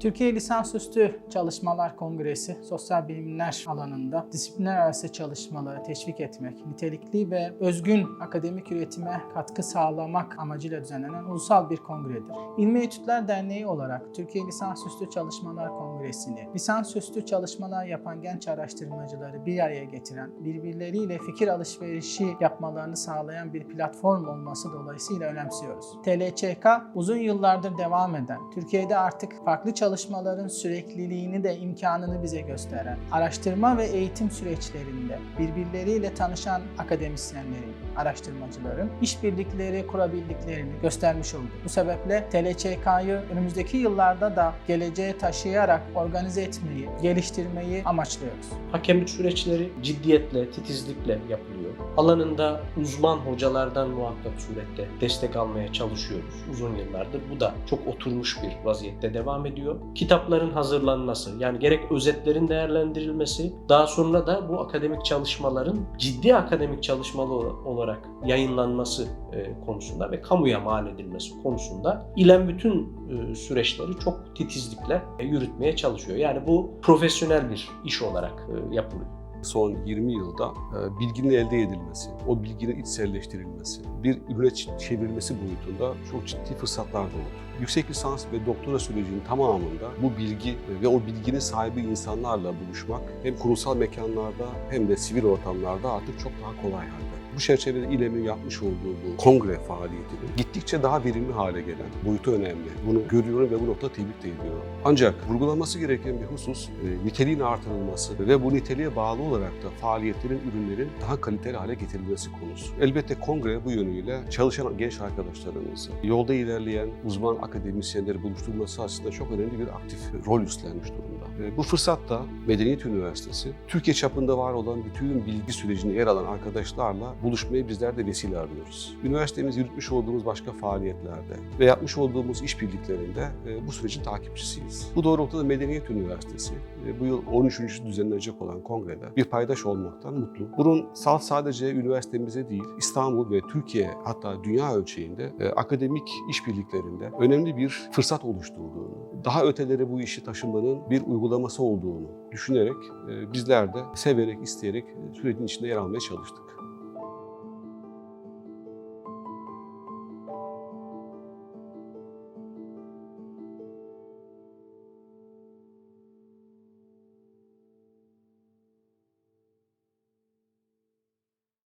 Türkiye Lisansüstü Çalışmalar Kongresi, sosyal bilimler alanında disiplinler arası çalışmaları teşvik etmek, nitelikli ve özgün akademik üretime katkı sağlamak amacıyla düzenlenen ulusal bir kongredir. İlmi Etütler Derneği olarak Türkiye Lisansüstü Çalışmalar Kongresi'ni, lisansüstü çalışmalar yapan genç araştırmacıları bir araya getiren, birbirleriyle fikir alışverişi yapmalarını sağlayan bir platform olması dolayısıyla önemsiyoruz. TLÇK uzun yıllardır devam eden, Türkiye'de artık farklı çalışmaların sürekliliğini de imkanını bize gösteren, araştırma ve eğitim süreçlerinde birbirleriyle tanışan akademisyenlerin, araştırmacıların işbirlikleri kurabildiklerini göstermiş oldu. Bu sebeple TLÇK'yı önümüzdeki yıllarda da geleceğe taşıyarak organize etmeyi, geliştirmeyi amaçlıyoruz. Hakemlik süreçleri ciddiyetle, titizlikle yapılıyor. Alanında uzman hocalardan muhakkak surette destek almaya çalışıyoruz uzun yıllardır. Bu da çok oturmuş bir vaziyette devam ediyor. Kitapların hazırlanması, yani gerek özetlerin değerlendirilmesi, daha sonra da bu akademik çalışmaların ciddi akademik çalışmalı olarak yayınlanması e, konusunda ve kamuya mal edilmesi konusunda İLEM bütün e, süreçleri çok titizlikle yürütmeye çalışıyor. Yani bu profesyonel bir iş olarak e, yapılıyor. Son 20 yılda e, bilginin elde edilmesi, o bilginin içselleştirilmesi, bir ürüne ç- çevrilmesi boyutunda çok ciddi fırsatlar doğdu. Yüksek lisans ve doktora sürecinin tamamında bu bilgi ve o bilginin sahibi insanlarla buluşmak hem kurumsal mekanlarda hem de sivil ortamlarda artık çok daha kolay halde. Bu çerçevede İLEM'in yapmış olduğu bu kongre faaliyetinin gittikçe daha verimli hale gelen boyutu önemli. Bunu görüyorum ve bu noktada tebrik de ediyorum. Ancak vurgulanması gereken bir husus e, niteliğin artırılması ve bu niteliğe bağlı olarak da faaliyetlerin, ürünlerin daha kaliteli hale getirilmesi konusu. Elbette kongre bu yönüyle çalışan genç arkadaşlarımızı, yolda ilerleyen uzman akademisyenleri buluşturması aslında çok önemli bir aktif rol üstlenmiş durumda. E, Bu fırsat da Medeniyet Üniversitesi, Türkiye çapında var olan bütün bilgi sürecinde yer alan arkadaşlarla buluşmaya bizler de vesile arıyoruz. Üniversitemiz yürütmüş olduğumuz başka faaliyetlerde ve yapmış olduğumuz işbirliklerinde e, bu sürecin takipçisiyiz. Bu doğrultuda Medeniyet Üniversitesi e, bu yıl 13. düzenlenecek olan kongrede bir paydaş olmaktan mutlu. Bunun salt sadece üniversitemize değil, İstanbul ve Türkiye hatta dünya ölçeğinde e, akademik işbirliklerinde önemli bir fırsat oluşturduğunu, daha ötelere bu işi taşımanın bir uygulaması olduğunu düşünerek e, bizler de severek, isteyerek sürecin içinde yer almaya çalıştık.